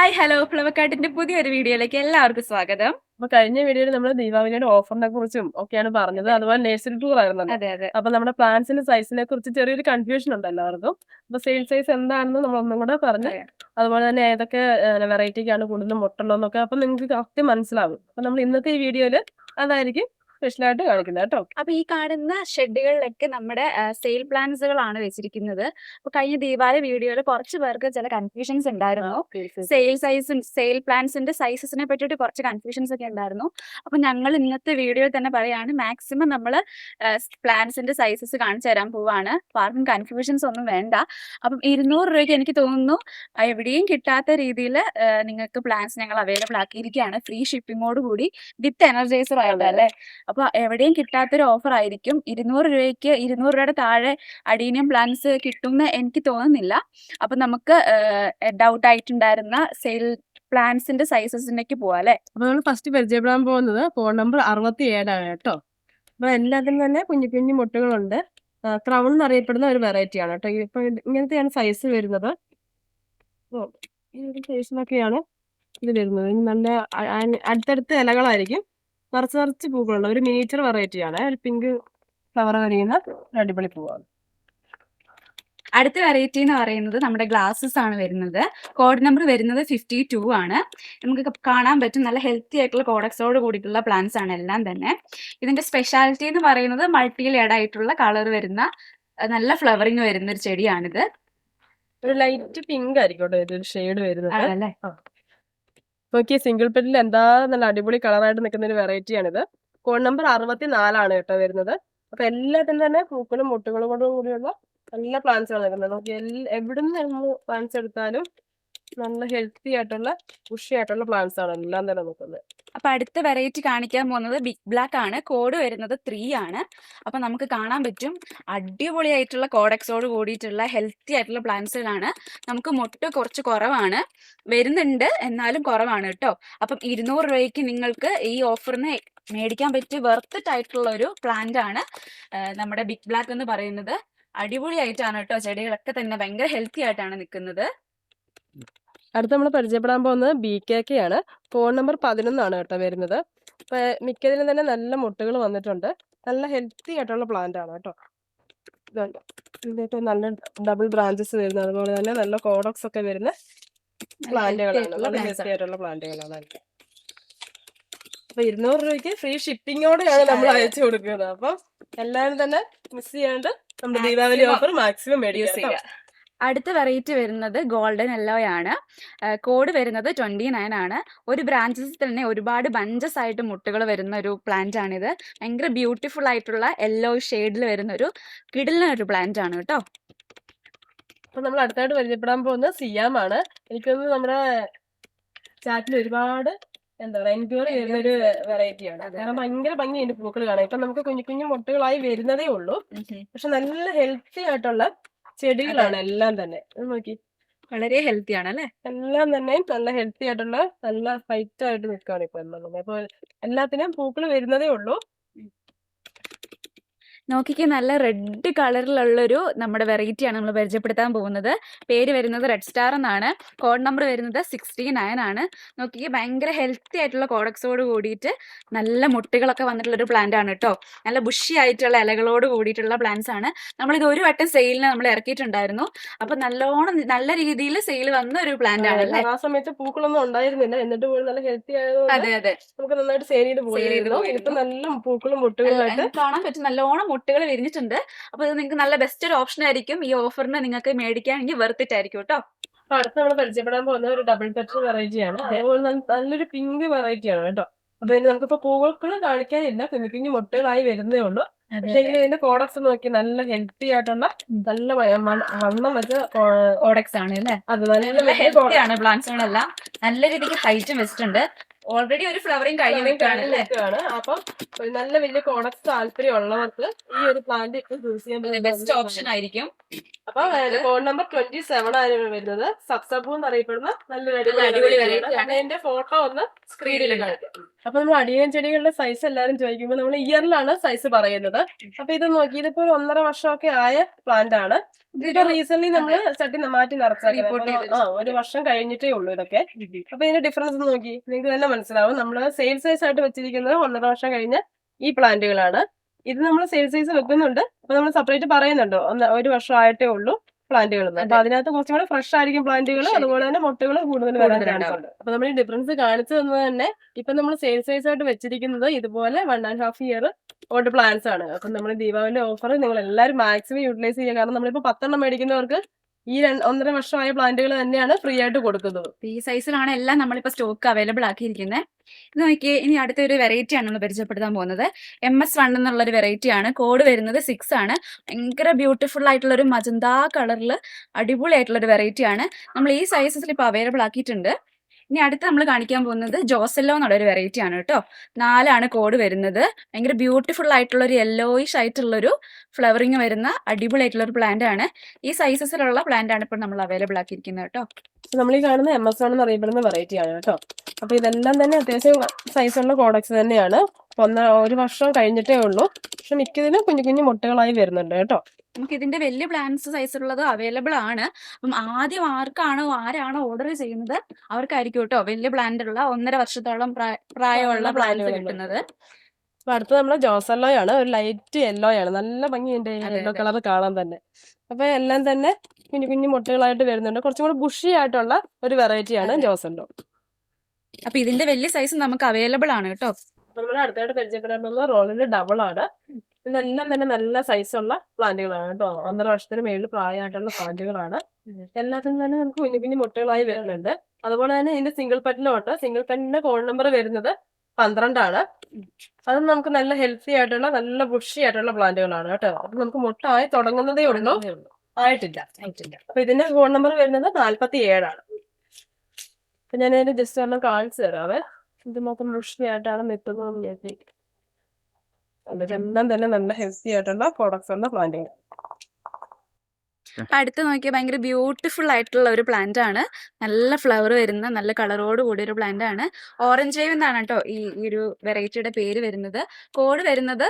Hi hello. ഫ്ലവക്കാട്ടിന്റെ പുതിയൊരു വീഡിയോയിലേക്ക് എല്ലാവർക്കും സ്വാഗതം. അപ്പൊ കഴിഞ്ഞ വീഡിയോയിൽ നമ്മൾ ദീപാവലിയുടെ ഓഫറിനെ കുറിച്ചും ഒക്കെയാണ് പറഞ്ഞത്. അതുപോലെ നേഴ്സറി ടൂർ ആയിരുന്നു. അതെ അതെ. അപ്പൊ നമ്മുടെ പ്ലാന്റ്സിന്റെ സൈസിനെ കുറിച്ച് ചെറിയൊരു കൺഫ്യൂഷൻ ഉണ്ട് എല്ലാവർക്കും. അപ്പൊ സെയിൽ സൈസ് എന്താണെന്ന് നമ്മൾ ഒന്നും കൂടെ പറഞ്ഞു അതുപോലെ തന്നെ ഏതൊക്കെ വെറൈറ്റിക്കാണ് കൂടുതലും മുട്ടുള്ളതെന്നൊക്കെ അപ്പൊ നിങ്ങൾക്ക് കറക്റ്റ് മനസ്സിലാവും. അപ്പൊ നമ്മൾ ഇന്നത്തെ ഈ വീഡിയോയിൽ അതായിരിക്കും സ്പെഷ്യൽ ആയിട്ട് കാണിക്കുന്നത് കേട്ടോ. അപ്പൊ ഈ കാണുന്ന ഷെഡുകളിലൊക്കെ നമ്മുടെ സെയിൽ പ്ലാൻസുകളാണ് വെച്ചിരിക്കുന്നത്. അപ്പൊ കഴിഞ്ഞ ദീപാവലി വീഡിയോയിൽ കുറച്ച് പേർക്ക് ചില കൺഫ്യൂഷൻസ് ഉണ്ടായിരുന്നു. സെയിൽ സൈസും സെയിൽ പ്ലാൻസിന്റെ സൈസസിനെ പറ്റിയിട്ട് കുറച്ച് കൺഫ്യൂഷൻസ് ഒക്കെ ഉണ്ടായിരുന്നു. അപ്പൊ ഞങ്ങൾ ഇന്നത്തെ വീഡിയോയിൽ തന്നെ പറയാണ് മാക്സിമം നമ്മൾ പ്ലാൻസിന്റെ സൈസസ് കാണിച്ചു തരാൻ പോവാണ്. അപ്പൊ ആർക്കും കൺഫ്യൂഷൻസ് ഒന്നും വേണ്ട. അപ്പം ഇരുന്നൂറ് രൂപയ്ക്ക് എനിക്ക് തോന്നുന്നു എവിടെയും കിട്ടാത്ത രീതിയിൽ നിങ്ങൾക്ക് പ്ലാൻസ് ഞങ്ങൾ അവൈലബിൾ ആക്കിയിരിക്കുകയാണ്. ഫ്രീ ഷിപ്പിംഗോട് കൂടി വിത്ത് എനർജൈസർ ആയിട്ട് അല്ലേ? അപ്പൊ എവിടെയും കിട്ടാത്തൊരു ഓഫർ ആയിരിക്കും. ഇരുന്നൂറ് രൂപയ്ക്ക് ഇരുന്നൂറ് രൂപയുടെ താഴെ അഡീനിയം പ്ലാൻസ് കിട്ടുമെന്ന് എനിക്ക് തോന്നുന്നില്ല. അപ്പൊ നമുക്ക് ഡൗട്ട് ആയിട്ടുണ്ടായിരുന്ന സെയിൽ പ്ലാൻസിന്റെ സൈസസിലേക്ക് പോവാം അല്ലെ? അപ്പൊ നമ്മൾ ഫസ്റ്റ് പരിചയപ്പെടാൻ പോകുന്നത്. ഫോൺ നമ്പർ അറുപത്തി ഏഴാണ് കേട്ടോ. അപ്പൊ എല്ലാത്തിനും തന്നെ കുഞ്ഞു കുഞ്ഞു മുട്ടുകളുണ്ട്. ക്രൗൺ എന്നറിയപ്പെടുന്ന ഒരു വെറൈറ്റി ആണ് കേട്ടോ. ഇപ്പൊ ഇങ്ങനത്തെയാണ് സൈസ് വരുന്നത്. ഈ ഇത് വരുന്നത്. നല്ല അടുത്തടുത്ത ഇലകളായിരിക്കും. നിറച്ച് നിറച്ച് പൂക്കളുള്ള ഒരു മിനിയേച്ചർ വെറൈറ്റി ആണ്. ഒരു പിങ്ക് ഫ്ലവർ വരിയുന്ന അടിപൊളി പൂവാണ്. അടുത്ത വെറൈറ്റി എന്ന് പറയുന്നത് നമ്മുടെ ഗ്ലാസ്സസ് ആണ് വരുന്നത്. കോഡ് നമ്പർ വരുന്നത് ഫിഫ്റ്റി ടു ആണ്. നമുക്ക് കാണാൻ പറ്റും. നല്ല ഹെൽത്തി ആയിട്ടുള്ള കോഡക്സോട് കൂടിയിട്ടുള്ള പ്ലാന്റ്സ് ആണ് എല്ലാം തന്നെ. ഇതിന്റെ സ്പെഷ്യാലിറ്റി എന്ന് പറയുന്നത് മൾട്ടി ലെഡ് ആയിട്ടുള്ള കളർ വരുന്ന നല്ല ഫ്ലവറിങ് വരുന്ന ഒരു ചെടിയാണിത്. ഒരു ലൈറ്റ് പിങ്ക് ആയിരിക്കും ഒരു ഷെയ്ഡ് വരുന്നത്. നോക്കിയ സിംഗിൾ പെഡിൽ എന്താ നല്ല അടിപൊളി കളറായിട്ട് നിൽക്കുന്ന ഒരു വെറൈറ്റി ആണിത്. കോഡ് നമ്പർ അറുപത്തി നാലാണ് കേട്ടോ വരുന്നത്. അപ്പൊ എല്ലാത്തിനും തന്നെ പൂക്കളും മുട്ടുകളും കൊണ്ടും കൂടിയുള്ള നല്ല പ്ലാന്റ്സ് ആണ് നിൽക്കുന്നത് നോക്കി എവിടുന്ന് പ്ലാന്റ്സ് എടുത്താലും നല്ല ഹെൽത്തി ആയിട്ടുള്ള പുഷി ആയിട്ടുള്ള പ്ലാന്റ്സ് ആണ്. എല്ലാം തന്നെ നോക്കുന്നത്. അപ്പൊ അടുത്ത വെറൈറ്റി കാണിക്കാൻ പോകുന്നത് ബിഗ് ബ്ലാക്ക് ആണ്. കോഡ് വരുന്നത് ത്രീ ആണ്. അപ്പൊ നമുക്ക് കാണാൻ പറ്റും അടിപൊളിയായിട്ടുള്ള കോഡക്സോട് കൂടിയിട്ടുള്ള ഹെൽത്തി ആയിട്ടുള്ള പ്ലാന്റ്സുകളാണ് നമുക്ക് മുട്ട കുറച്ച് കുറവാണ്. വരുന്നുണ്ട്. എന്നാലും കുറവാണ് കേട്ടോ. അപ്പം ഇരുന്നൂറ് രൂപയ്ക്ക് നിങ്ങൾക്ക് ഈ ഓഫറിന് മേടിക്കാൻ പറ്റിയ വെർത്തിട്ട് ആയിട്ടുള്ള ഒരു പ്ലാന്റ് ആണ് നമ്മുടെ ബിഗ് ബ്ലാക്ക് എന്ന് പറയുന്നത്. അടിപൊളിയായിട്ടാണ് കേട്ടോ. ചെടികളൊക്കെ തന്നെ ഭയങ്കര ഹെൽത്തി ആയിട്ടാണ് നിൽക്കുന്നത്. അടുത്ത നമ്മൾ പരിചയപ്പെടാൻ പോകുന്നത് ബി കെ കെ ആണ് ഫോൺ നമ്പർ പതിനൊന്നാണ് കേട്ടോ വരുന്നത്. അപ്പോൾ മിക്കതിലും തന്നെ നല്ല മുട്ടുകൾ വന്നിട്ടുണ്ട്. നല്ല ഹെൽത്തി ആയിട്ടുള്ള പ്ലാന്റ് ആണ് കേട്ടോ. ഇതുണ്ട്. ഇതിലേക്ക് നല്ല ഡബിൾ ബ്രാഞ്ചസ് വരുന്നത്. അതുപോലെ തന്നെ നല്ല കോഡോക്സ് ഒക്കെ വരുന്ന പ്ലാന്റുകളാണ്. നല്ല ഹെൽത്തി ആയിട്ടുള്ള പ്ലാന്റുകളാണ്. അപ്പൊ ഇരുന്നൂറ് രൂപയ്ക്ക് ഫ്രീ ഷിപ്പിങ്ങോടെയാണ് നമ്മൾ അയച്ചു കൊടുക്കുന്നത്. അപ്പം എല്ലാവരും തന്നെ മിസ് ചെയ്യാണ്ട് നമ്മുടെ ദീപാവലി ഓഫർ മാക്സിമം മേടിക്കുക അടുത്ത വെറൈറ്റി വരുന്നത് ഗോൾഡൻ യെല്ലോ ആണ്. കോഡ് വരുന്നത് ട്വന്റി നയൻ ആണ്. ഒരു ബ്രാഞ്ചസിൽ തന്നെ ഒരുപാട് ബഞ്ചസ് ആയിട്ട് മുട്ടുകൾ വരുന്ന ഒരു പ്ലാന്റ് ആണിത്. ഭയങ്കര ബ്യൂട്ടിഫുൾ ആയിട്ടുള്ള യെല്ലോ ഷെയ്ഡിൽ വരുന്ന ഒരു കിടിലിന ഒരു പ്ലാന്റ് ആണ് കേട്ടോ. അപ്പൊ നമ്മൾ അടുത്തായിട്ട് പരിചയപ്പെടാൻ പോകുന്ന സിയാം ആണ്. എനിക്ക് തോന്നുന്നു നമ്മുടെ ചാറ്റിൽ ഒരുപാട് എന്താ പറയുക എൻക്വയറി വരുന്ന ഒരു വെറൈറ്റി ആണ്. അതെ, കാരണം ഭയങ്കര ഭംഗിയുണ്ട് പൂക്കൾ കാണാം ഇപ്പൊ നമുക്ക് കുഞ്ഞു കുഞ്ഞു മുട്ടുകളായി വരുന്നതേ ഉള്ളൂ. പക്ഷെ നല്ല ഹെൽത്തി ആയിട്ടുള്ള ചെടികളാണ് എല്ലാം തന്നെ. നോക്കി. വളരെ ഹെൽത്തി ആണ് അല്ലെ? എല്ലാം തന്നെ നല്ല ഹെൽത്തി ആയിട്ടുള്ള നല്ല ഫൈറ്റ് ആയിട്ട് നിൽക്കുകയാണ് ഇപ്പൊ എല്ലാം അപ്പൊ എല്ലാത്തിനും പൂക്കൾ വരുന്നതേ ഉള്ളൂ. നോക്കിക്ക് നല്ല റെഡ് കളറിലുള്ളൊരു നമ്മുടെ വെറൈറ്റിയാണ് നമ്മൾ പരിചയപ്പെടുത്താൻ പോകുന്നത്. പേര് വരുന്നത് റെഡ് സ്റ്റാർ എന്നാണ്. കോഡ് നമ്പർ വരുന്നത് സിക്സ്റ്റി നയൻ ആണ്. നോക്കിക്ക് ഭയങ്കര ഹെൽത്തി ആയിട്ടുള്ള കോഡക്സോട് കൂടിയിട്ട് നല്ല മുട്ടുകളൊക്കെ വന്നിട്ടുള്ള ഒരു പ്ലാന്റ് ആണ് കേട്ടോ നല്ല ബുഷി ആയിട്ടുള്ള ഇലകളോട് കൂടിയിട്ടുള്ള പ്ലാന്റ്സ് ആണ്. നമ്മളിത് ഒരു വട്ടം സെയിലിന് നമ്മൾ ഇറക്കിയിട്ടുണ്ടായിരുന്നു. അപ്പൊ നല്ലോണം നല്ല രീതിയിൽ സെയിൽ വന്ന ഒരു പ്ലാന്റ് ആണ് അല്ലേ ആ സമയത്ത് പൂക്കളൊന്നും ഉണ്ടായിരുന്നില്ല. എന്നിട്ട് പോലും നല്ല ഹെൽത്തി ആയതുകൊണ്ട് അതെ അതെ. നമുക്ക് നന്നായിട്ട് സെയിൽ ചെയ്ത് പോയിരുന്നു. ഇപ്പൊ നല്ല പൂക്കളും മുട്ടുകളായിട്ട് കാണാൻ പറ്റും. നല്ലോണം മുട്ടുകൾ വിരിഞ്ഞിട്ടുണ്ട്. അപ്പൊ ഇത് നിങ്ങൾക്ക് നല്ല ബെസ്റ്റ് ഒരു ഓപ്ഷൻ ആയിരിക്കും. ഈ ഓഫറിന് നിങ്ങൾക്ക് മേടിക്കുകയാണെങ്കിൽ വെറുത്തിട്ട് ആയിരിക്കും കേട്ടോ അപ്പൊ അടുത്ത് നമ്മൾ പരിചയപ്പെടാൻ പോകുന്ന ഒരു ഡബിൾ പെറ്റർ വെറൈറ്റി ആണ്. അതേപോലെ നല്ല- നല്ലൊരു പിങ്ക് വെറൈറ്റി ആണ് കേട്ടോ. അപ്പൊ ഇതിന് നമുക്കിപ്പോ പൂക്കൾ കാണിക്കാനില്ല. കുഞ്ഞു കുഞ്ഞു മുട്ടകളായി വരുന്നേ ഉള്ളൂ. പക്ഷേ ഇതിന്റെ കോഡക്സ് നോക്കി നല്ല ഹെൽത്തി ആയിട്ടുള്ള നല്ല വണ്ണം വെച്ച ഓഡക്സ് ആണ് അല്ലേ? അത് നല്ല ഹെൽത്തി ആണ് പ്ലാന്റ്സുകളെല്ലാം നല്ല രീതിക്ക് ഹൈറ്റും വെച്ചിട്ടുണ്ട്. ഓൾറെഡി ഒരു ഫ്ലവറിങ് കഴിഞ്ഞിട്ടാണ് അപ്പം ഒരു നല്ല വലിയ കോണക്സ് താല്പര്യം ഉള്ളവർക്ക് ഈ ഒരു പ്ലാന്റ് യൂസ് ചെയ്യാൻ ബെസ്റ്റ് ഓപ്ഷൻ ആയിരിക്കും. അപ്പൊ ഫോൺ നമ്പർ ട്വന്റി സെവൻ ആണ് വരുന്നത്. സബ്സബു എന്നറിയപ്പെടുന്ന നല്ലൊരു നല്ല അടിപൊളി അതിന്റെ ഫോട്ടോ ഒന്ന് സ്ക്രീനിൽ കാണിക്കും. അപ്പൊ നമ്മൾ അടിയൻ ചെടികളുടെ സൈസ് എല്ലാവരും ചോദിക്കുമ്പോൾ നമ്മൾ ഇയറിലാണ് സൈസ് പറയുന്നത്. അപ്പൊ ഇത് നോക്കി ഇതിപ്പോ ഒരു ഒന്നര വർഷമൊക്കെ ആയ പ്ലാന്റ് ആണ്. റീസെന്റ് നമ്മൾ ചട്ടി മാറ്റി നിറച്ചാൽ ആ ഒരു വർഷം കഴിഞ്ഞിട്ടേ ഉള്ളൂ ഇതൊക്കെ. അപ്പൊ ഇതിന്റെ ഡിഫറൻസ് നോക്കി. നിങ്ങൾക്ക് തന്നെ മനസ്സിലാവും. നമ്മൾ സെയിൽ സൈസ് ആയിട്ട് വെച്ചിരിക്കുന്നത് ഒന്നര വർഷം കഴിഞ്ഞ ഈ പ്ലാന്റുകളാണ്. ഇത് നമ്മൾ സെയിൽ സൈസ് വെക്കുന്നുണ്ട്. അപ്പൊ നമ്മൾ സെപ്പറേറ്റ് പറയുന്നുണ്ട്. ഒന്ന് ഒരു വർഷം ആയിട്ടേ ഉള്ളൂ പ്ലാന്റുകൾ അപ്പൊ അതിനകത്ത് കുറച്ചും കൂടെ ഫ്രഷ് ആയിരിക്കും പ്ലാന്റുകൾ അതുപോലെ തന്നെ മുട്ടകൾ കൂടുതൽ വരാൻ ചാൻസ് ഉണ്ട്. അപ്പൊ നമ്മൾ ഈ ഡിഫറൻസ് കാണിച്ചു തന്നത് തന്നെ ഇപ്പൊ നമ്മൾ സെയിൽ സൈസ് ആയിട്ട് വെച്ചിരിക്കുന്നത് ഇതുപോലെ one and half year old plants ആണ്. അപ്പൊ നമ്മൾ ദീപാവലി ഓഫർ നിങ്ങൾ എല്ലാവരും മാക്സിമം യൂട്ടിലൈസ് ചെയ്യുക. കാരണം നമ്മളിപ്പോ പത്തെണ്ണം മേടിക്കുന്നവർക്ക് ഈ ഒന്നര വർഷമായ പ്ലാന്റുകൾ തന്നെയാണ് ഫ്രീ ആയിട്ട് കൊടുക്കുന്നത്. ഈ സൈസിലാണ് എല്ലാം നമ്മളിപ്പോ സ്റ്റോക്ക് അവൈലബിൾ ആക്കിയിരിക്കുന്നത് ഇത് നോക്കിയേ ഇനി അടുത്ത ഒരു വെറൈറ്റി ആണ് നമ്മൾ പരിചയപ്പെടുത്താൻ പോകുന്നത്. എം എസ് വൺ എന്നുള്ള ഒരു വെറൈറ്റി ആണ്. കോഡ് വരുന്നത് സിക്സ് ആണ്. ഭയങ്കര ബ്യൂട്ടിഫുൾ ആയിട്ടുള്ള ഒരു മജന്താ കളറിൽ അടിപൊളി ആയിട്ടുള്ള ഒരു വെറൈറ്റി ആണ്. നമ്മൾ ഈ സൈസസിൽ ഇപ്പൊ അവൈലബിൾ ആക്കിയിട്ടുണ്ട്. ഇനി അടുത്ത് നമ്മൾ കാണിക്കാൻ പോകുന്നത് ജോസെല്ലോ എന്നുള്ള ഒരു വെറൈറ്റി ആണ് കേട്ടോ. നാലാണ് കോഡ് വരുന്നത്. ഭയങ്കര ബ്യൂട്ടിഫുൾ ആയിട്ടുള്ള ഒരു യെല്ലോയിഷ് ആയിട്ടുള്ള ഒരു ഫ്ലവറിങ് വരുന്ന അടിപൊളിയായിട്ടുള്ള ഒരു പ്ലാന്റ് ആണ്. ഈ സൈസസിലുള്ള പ്ലാന്റ് ആണ് ഇപ്പോൾ നമ്മൾ അവൈലബിൾ ആക്കിയിരിക്കുന്നത് കേട്ടോ. നമ്മൾ ഈ കാണുന്ന എം എസ് എന്ന് അറിയപ്പെടുന്ന വെറൈറ്റി ആണ് കേട്ടോ. അപ്പൊ ഇതെല്ലാം തന്നെ അത്യാവശ്യം സൈസുള്ള പ്രോഡക്റ്റ്സ് തന്നെയാണ്. ഒന്ന് ഒരു വർഷം കഴിഞ്ഞിട്ടേ ഉള്ളൂ. പക്ഷെ മിക്കതിനും കുഞ്ഞു കുഞ്ഞു മുട്ടകളായി വരുന്നുണ്ട് കേട്ടോ. നമുക്ക് ഇതിന്റെ വലിയ പ്ലാൻസ് സൈസുള്ളത് അവൈലബിൾ ആണ്. അപ്പം ആദ്യം ആർക്കാണോ ആരാണോ ഓർഡർ ചെയ്യുന്നത് അവർക്കായിരിക്കും കേട്ടോ വലിയ പ്ലാന്റ് ഉള്ള ഒന്നര വർഷത്തോളം പ്രായമുള്ള പ്ലാന്റ് കിട്ടുന്നത്. അപ്പൊ അടുത്ത് നമ്മൾ ജോസല്ലോ ആണ്. ഒരു ലൈറ്റ് യെല്ലോ ആണ് നല്ല ഭംഗിയുണ്ട് യെല്ലോ കളർ കാണാൻ തന്നെ. അപ്പൊ എല്ലാം തന്നെ കുഞ്ഞു കുഞ്ഞു മുട്ടകളായിട്ട് വരുന്നുണ്ട്. കുറച്ചും കൂടെ ബുഷി ആയിട്ടുള്ള ഒരു വെറൈറ്റി ആണ് ജോസെല്ലോ ജോസല്ലോ അപ്പൊ ഇതിന്റെ വലിയ സൈസ് നമുക്ക് അവൈലബിൾ ആണ് കേട്ടോ. നമ്മുടെ നമ്മൾ അടുത്തായിട്ട് പരിചയപ്പെടാൻ പോകുന്ന റോളിന്റെ ഡബിൾ ആണ്. ഇതെല്ലാം തന്നെ നല്ല സൈസുള്ള പ്ലാന്റുകളാണ് കേട്ടോ. ഒന്നര വർഷത്തിന് മേളിൽ പ്രായമായിട്ടുള്ള പ്ലാന്റുകളാണ്. എല്ലാത്തിനും തന്നെ നമുക്ക് കുഞ്ഞു കുഞ്ഞു മുട്ടകളായി വരുന്നുണ്ട്. അതുപോലെ തന്നെ ഇതിന്റെ സിംഗിൾ പെറ്റിലും ഉണ്ട്. സിംഗിൾ പെറ്റിന്റെ കോൾ നമ്പർ വരുന്നത് പന്ത്രണ്ടാണ്. അത് നമുക്ക് നല്ല ഹെൽത്തി ആയിട്ടുള്ള നല്ല ബുഷി ആയിട്ടുള്ള പ്ലാന്റുകളാണ് കേട്ടോ. അപ്പൊ നമുക്ക് മുട്ട ആയി തുടങ്ങുന്നതേ ഉള്ളൂ. ആയിട്ടില്ല. അപ്പൊ ഇതിന്റെ ഫോൺ നമ്പർ വരുന്നത് നാല്പത്തി ഏഴാണ് അപ്പൊ ഞാൻ അതിന്റെ ജസ്റ്റ് ഒന്ന് കാണിച്ചു തരാവേ ഇത് മൊത്തം ബുഷി ആയിട്ടാണ് നിൽക്കുന്നത് വിചാരിച്ചേക്കും അതിലെല്ലാം തന്നെ നല്ല ഹെൽത്തി ആയിട്ടുള്ള പ്രോഡക്ട്സ് ആണ് പ്ലാന്റിങ് അടുത്ത് നോക്കിയാൽ ഭയങ്കര ബ്യൂട്ടിഫുൾ ആയിട്ടുള്ള ഒരു പ്ലാന്റ് ആണ്. നല്ല ഫ്ലവർ വരുന്ന നല്ല കളറോട് കൂടിയ ഒരു പ്ലാന്റ് ആണ്. ഓറഞ്ച് വേവ് എന്നാണ് കേട്ടോ ഈ ഒരു വെറൈറ്റിയുടെ പേര് വരുന്നത്. കോഡ് വരുന്നത്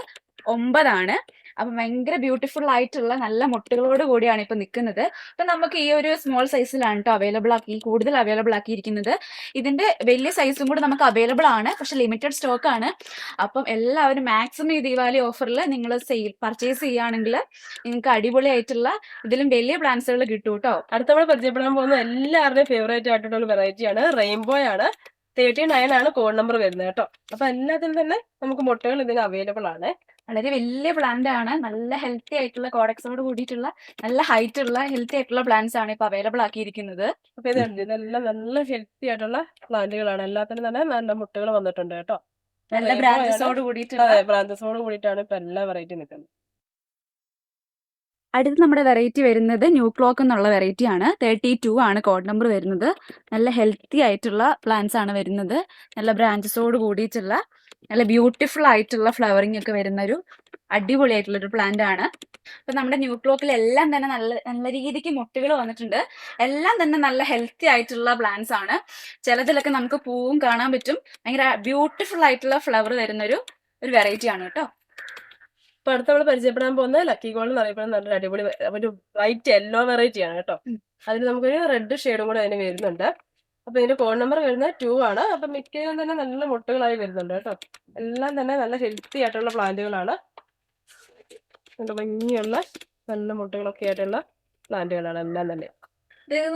ഒമ്പതാണ്. അപ്പൊ ഭയങ്കര ബ്യൂട്ടിഫുൾ ആയിട്ടുള്ള നല്ല മുട്ടുകളോട് കൂടിയാണ് ഇപ്പൊ നിൽക്കുന്നത് അപ്പൊ നമുക്ക് ഈ ഒരു സ്മോൾ സൈസിലാണ് കേട്ടോ അവൈലബിൾ ആക്കി കൂടുതൽ അവൈലബിൾ ആക്കിയിരിക്കുന്നത്. ഇതിന്റെ വലിയ സൈസും കൂടെ നമുക്ക് അവൈലബിൾ ആണ് പക്ഷെ ലിമിറ്റഡ് സ്റ്റോക്ക് ആണ്. അപ്പം എല്ലാവരും മാക്സിമം ഈ ദീപാവലി ഓഫറിൽ നിങ്ങൾ സെയിൽ പർച്ചേസ് ചെയ്യുകയാണെങ്കിൽ നിങ്ങൾക്ക് അടിപൊളിയായിട്ടുള്ള ഇതിലും വലിയ പ്ലാൻസുകൾ കിട്ടും കേട്ടോ അടുത്ത നമ്മൾ പരിചയപ്പെടാൻ പോകുന്ന എല്ലാവരുടെയും ഫേവറേറ്റ് ആയിട്ടുള്ള വെറൈറ്റി ആണ് റെയിൻബോ ആണ്. തേർട്ടി നയൻ ആണ് കോഡ് നമ്പർ വരുന്നത് കേട്ടോ. അപ്പൊ എല്ലാത്തിലും തന്നെ നമുക്ക് മുട്ടകൾ ഇതിന് അവൈലബിൾ ആണ്. വളരെ വലിയ പ്ലാന്റ് ആണ്. നല്ല ഹെൽത്തി ആയിട്ടുള്ള കോഡക്സോട് കൂടിയിട്ടുള്ള നല്ല ഹൈറ്റ് ഉള്ള ഹെൽത്തി ആയിട്ടുള്ള പ്ലാന്റ്സ് ആണ് ഇപ്പൊ അവൈലബിൾ ആക്കിയിരിക്കുന്നത്. അപ്പൊ ഇത് കണ്ടില്ലേ? ഇതെല്ലാം നല്ല ഹെൽത്തി ആയിട്ടുള്ള പ്ലാന്റുകളാണ് എല്ലാത്തിനും തന്നെ നല്ല മുട്ടകൾ വന്നിട്ടുണ്ട് കേട്ടോ. നല്ല. ബ്രാഞ്ചസോട് കൂടിയിട്ടുള്ള ബ്രാഞ്ചസോട് കൂടിയിട്ടാണ് ഇപ്പൊ എല്ലാ വെറൈറ്റി നിൽക്കുന്നത്. അടുത്ത നമ്മുടെ വെറൈറ്റി വരുന്നത് ന്യൂ ക്ലോക്ക് എന്നുള്ള വെറൈറ്റി ആണ്. തേർട്ടി ടു ആണ് കോഡ് നമ്പർ വരുന്നത്. നല്ല ഹെൽത്തി ആയിട്ടുള്ള പ്ലാന്റ്സ് ആണ് വരുന്നത്. നല്ല ബ്രാഞ്ചസോട് കൂടിയിട്ടുള്ള നല്ല ബ്യൂട്ടിഫുൾ ആയിട്ടുള്ള ഫ്ലവറിംഗ് ഒക്കെ വരുന്ന ഒരു അടിപൊളിയായിട്ടുള്ള ഒരു പ്ലാന്റ് ആണ്. അപ്പൊ നമ്മുടെ ന്യൂ ക്ലോക്കിൽ എല്ലാം തന്നെ നല്ല നല്ല രീതിക്ക് മുട്ടുകൾ വന്നിട്ടുണ്ട്. എല്ലാം തന്നെ നല്ല ഹെൽത്തി ആയിട്ടുള്ള പ്ലാന്റ്സ് ആണ്. ചിലതിലൊക്കെ നമുക്ക് പൂവും കാണാൻ പറ്റും. ഭയങ്കര ബ്യൂട്ടിഫുൾ ആയിട്ടുള്ള ഫ്ലവർ വരുന്ന ഒരു ഒരു വെറൈറ്റി ആണ് കേട്ടോ. ഇപ്പൊ അടുത്ത നമ്മൾ പരിചയപ്പെടാൻ പോകുന്ന ലക്കി ഗോൾഡ് എന്ന് അറിയപ്പെടുന്ന നല്ലൊരു അടിപൊളി ഒരു വൈറ്റ് യെല്ലോ വെറൈറ്റി ആണ് കേട്ടോ. അതിന് നമുക്കൊരു റെഡ് ഷെയ്ഡും കൂടെ അതിന് വരുന്നുണ്ട്. അപ്പൊ ഇതിന്റെ ഫോൺ നമ്പർ വരുന്നത് ടു ആണ്. അപ്പൊ മിക്കതും തന്നെ നല്ല മുട്ടുകളായി വരുന്നുണ്ട് കേട്ടോ. എല്ലാം തന്നെ നല്ല ഹെൽത്തി ആയിട്ടുള്ള പ്ലാന്റുകളാണ്. നല്ല ഭംഗിയുള്ള നല്ല മുട്ടുകളൊക്കെ ആയിട്ടുള്ള പ്ലാന്റുകളാണ് എല്ലാം തന്നെ.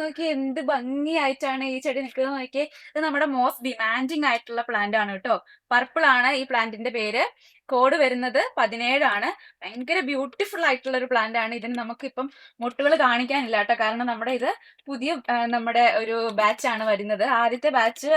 നോക്കി എന്ത് ഭംഗിയായിട്ടാണ് ഈ ചെടി നിൽക്കുന്നത് നോക്കി ഇത് നമ്മുടെ മോസ്റ്റ് ഡിമാൻഡിങ് ആയിട്ടുള്ള പ്ലാന്റ് ആണ് കേട്ടോ. പർപ്പിൾ ആണ് ഈ പ്ലാന്റിന്റെ പേര്. കോഡ് വരുന്നത് പതിനേഴാണ്. ഭയങ്കര ബ്യൂട്ടിഫുൾ ആയിട്ടുള്ള ഒരു പ്ലാന്റ് ആണ്. ഇതിന് നമുക്കിപ്പം മുട്ടുകൾ കാണിക്കാനില്ല കേട്ടോ. കാരണം നമ്മുടെ ഇത് പുതിയ നമ്മുടെ ഒരു ബാച്ച് ആണ് വരുന്നത്. ആദ്യത്തെ ബാച്ച്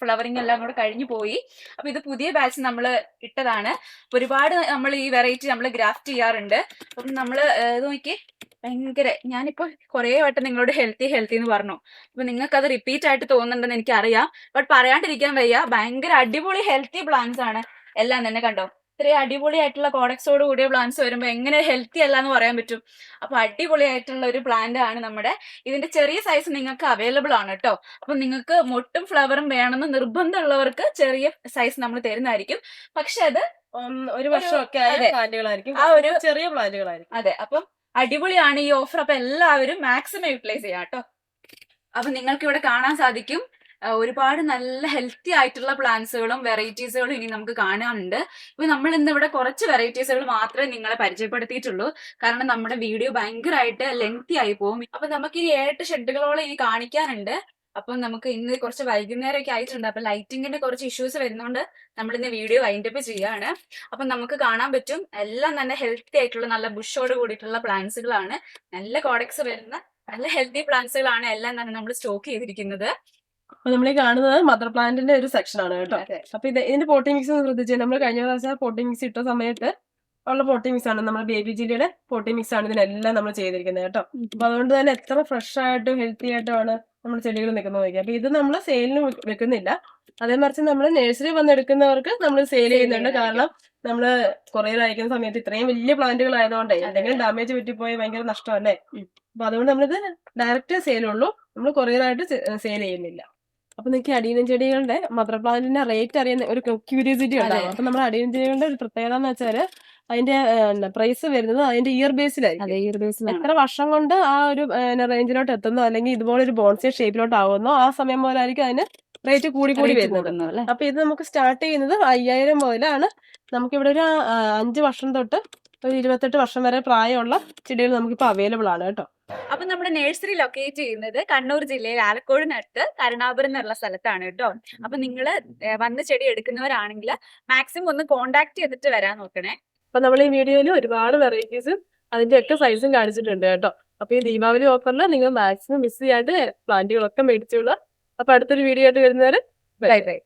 ഫ്ലവറിംഗ് എല്ലാം കൂടെ കഴിഞ്ഞു പോയി. അപ്പൊ ഇത് പുതിയ ബാച്ച് നമ്മൾ ഇട്ടതാണ്. ഒരുപാട് നമ്മൾ ഈ വെറൈറ്റി നമ്മൾ ഗ്രാഫ്റ്റ് ചെയ്യാറുണ്ട്. അപ്പം നമ്മൾ ഇത് നോക്കി. ഭയങ്കര ഞാനിപ്പോ കുറേ വട്ടം നിങ്ങളോട് ഹെൽത്തി ഹെൽത്തി എന്ന് പറഞ്ഞു. അപ്പൊ നിങ്ങൾക്ക് അത് റിപ്പീറ്റ് ആയിട്ട് തോന്നുന്നുണ്ടെന്ന് എനിക്കറിയാം. ബട്ട് പറയാണ്ടിരിക്കാൻ വയ്യ. ഭയങ്കര അടിപൊളി ഹെൽത്തി പ്ലാന്റ്സ് ആണ്. എല്ലാം തന്നെ കണ്ടോ? ഇത്രയും അടിപൊളിയായിട്ടുള്ള കോഡക്സോട് കൂടിയ പ്ലാന്റ്സ് വരുമ്പോൾ എങ്ങനെ ഹെൽത്തി അല്ല എന്ന് പറയാൻ പറ്റും? അപ്പൊ അടിപൊളിയായിട്ടുള്ള ഒരു പ്ലാന്റ് ആണ് നമ്മുടെ ഇതിന്റെ ചെറിയ സൈസ് നിങ്ങൾക്ക് അവൈലബിൾ ആണ് കേട്ടോ അപ്പൊ നിങ്ങൾക്ക് മൊട്ടും ഫ്ലവറും വേണമെന്ന് നിർബന്ധമുള്ളവർക്ക് ചെറിയ സൈസ് നമ്മൾ തരുന്നതായിരിക്കും. പക്ഷെ അത് ഒരു വർഷമൊക്കെ. പ്ലാന്റുകളായിരിക്കും. ആ ഒരു ചെറിയ പ്ലാന്റുകളായിരിക്കും. അതെ. അപ്പം അടിപൊളിയാണ് ഈ ഓഫർ അപ്പൊ എല്ലാവരും മാക്സിമം യൂട്ടിലൈസ് ചെയ്യാം കേട്ടോ അപ്പൊ നിങ്ങൾക്ക് ഇവിടെ കാണാൻ സാധിക്കും. ഒരുപാട് നല്ല ഹെൽത്തി ആയിട്ടുള്ള പ്ലാന്റ്സുകളും വെറൈറ്റീസുകളും ഇനി നമുക്ക് കാണാനുണ്ട്. ഇപ്പൊ നമ്മൾ ഇന്ന് ഇവിടെ കുറച്ച് വെറൈറ്റീസുകൾ മാത്രമേ നിങ്ങളെ പരിചയപ്പെടുത്തിയിട്ടുള്ളൂ. കാരണം നമ്മുടെ വീഡിയോ ഭയങ്കരമായിട്ട് ലെങ്തി ആയി പോകും. അപ്പൊ നമുക്ക് ഈ ഏഴ് ഷെഡുകളോളം ഇനി കാണിക്കാനുണ്ട്. അപ്പൊ നമുക്ക് ഇന്ന് കുറച്ച് വൈകുന്നേരം ഒക്കെ ആയിട്ടുണ്ട്. അപ്പൊ ലൈറ്റിങ്ങിന്റെ കുറച്ച് ഇഷ്യൂസ് വരുന്നോണ്ട്. നമ്മൾ ഇന്ന് വീഡിയോ വൈൻഡപ്പ് ചെയ്യാണ് അപ്പൊ നമുക്ക് കാണാൻ പറ്റും. എല്ലാം തന്നെ ഹെൽത്തി ആയിട്ടുള്ള നല്ല ബുഷോട് കൂടിയിട്ടുള്ള പ്ലാന്റ്സുകളാണ് നല്ല കോഡക്സ് വരുന്ന നല്ല ഹെൽത്തി പ്ലാന്റ്സുകളാണ് എല്ലാം തന്നെ നമ്മൾ സ്റ്റോക്ക് ചെയ്തിരിക്കുന്നത്. അപ്പൊ നമ്മൾ ഈ കാണുന്നത് മദർ പ്ലാന്റിന്റെ ഒരു സെക്ഷൻ ആണ് കേട്ടോ. അപ്പൊ ഇത് ഇതിന്റെ പോട്ടിംഗ് മിക്സ് ശ്രദ്ധിച്ചു. നമ്മൾ കഴിഞ്ഞ പ്രാവശ്യം പോട്ടിംഗ് മിക്സ് ഇട്ട സമയത്ത് ഉള്ള പോട്ടിംഗ് മിക്സ് ആണ് നമ്മുടെ ബേബി ജില്ലയുടെ പോട്ടിംഗ് മിക്സ് ആണ് ഇതിനെല്ലാം നമ്മൾ ചെയ്തിരിക്കുന്നത് കേട്ടോ. അപ്പൊ അതുകൊണ്ട് തന്നെ എത്ര ഫ്രഷ് ആയിട്ടും ഹെൽത്തി ആയിട്ടുമാണ് നമ്മൾ ചെടികൾ നിൽക്കുന്നത് നോക്കി അപ്പൊ ഇത് നമ്മൾ സെയിലിന് വെക്കുന്നില്ല. അതേ മറിച്ച് നമ്മൾ നഴ്സറി വന്ന് എടുക്കുന്നവർക്ക് നമ്മൾ സെയിൽ ചെയ്യുന്നുണ്ട്. കാരണം നമ്മൾ കൊറിയർ അയക്കുന്ന സമയത്ത് ഇത്രയും വലിയ പ്ലാന്റുകൾ ആയതുകൊണ്ടേ എന്തെങ്കിലും ഡാമേജ് പറ്റിപ്പോയി ഭയങ്കര നഷ്ടമല്ലേ അപ്പൊ അതുകൊണ്ട് നമ്മളിത് ഡയറക്റ്റ് സെയിലുള്ളൂ നമ്മൾ കൊറിയർ ആയിട്ട് സെയിൽ ചെയ്യുന്നില്ല. അപ്പൊ നിങ്ങൾക്ക് അടിയന ചെടികളുടെ മദർ പ്ലാന്റിന്റെ റേറ്റ് അറിയുന്ന ഒരു ക്യൂരിയോസിറ്റി ഉണ്ടാവും. അപ്പൊ നമ്മുടെ അടിയന ചെടികളുടെ ഒരു പ്രത്യേകത എന്ന് വെച്ചാൽ അതിന്റെ പ്രൈസ് വരുന്നത് അതിന്റെ ഇയർ ബേസിലായിരിക്കും ഒരു എത്ര വർഷം കൊണ്ട് ആ ഒരു റേഞ്ചിലോട്ട് എത്തുന്നോ? അല്ലെങ്കിൽ ഇതുപോലെ ഒരു ബോൺസേ ഷേപ്പിലോട്ട് ആവുന്നോ? ആ സമയം മുതലായിരിക്കും അതിന് റേറ്റ് കൂടി കൂടി വരുന്നത്. അപ്പൊ ഇത് നമുക്ക് സ്റ്റാർട്ട് ചെയ്യുന്നത് അയ്യായിരം മുതലാണ്. നമുക്കിവിടെ ഒരു ആ, അഞ്ച് വർഷം തൊട്ട് ഒരു ഇരുപത്തെട്ട് വർഷം വരെ പ്രായമുള്ള ചെടികൾ നമുക്കിപ്പോ അവൈലബിൾ ആണ് കേട്ടോ. അപ്പൊ നമ്മുടെ നഴ്സറി ലൊക്കേറ്റ് ചെയ്യുന്നത് കണ്ണൂർ ജില്ലയിൽ ആലക്കോടിനടുത്ത് കരുണാപുരം എന്നുള്ള സ്ഥലത്താണ് കേട്ടോ. അപ്പൊ നിങ്ങൾ വന്ന് ചെടി എടുക്കുന്നവരാണെങ്കിൽ മാക്സിമം ഒന്ന് കോണ്ടാക്ട് ചെയ്തിട്ട് വരാൻ നോക്കണേ. അപ്പൊ നമ്മൾ ഈ വീഡിയോയിൽ ഒരുപാട് വെറൈറ്റീസും അതിന്റെ ഒക്കെ സൈസും കാണിച്ചിട്ടുണ്ട് കേട്ടോ. അപ്പൊ ഈ ദീപാവലി ഓഫറിൽ നിങ്ങൾ മാക്സിമം മിസ് ചെയ്യാണ്ട് പ്ലാന്റുകളൊക്കെ മേടിച്ചോളൂ അപ്പൊ അടുത്തൊരു വീഡിയോ ആയിട്ട് വരുന്നവരെ ബൈ ബൈ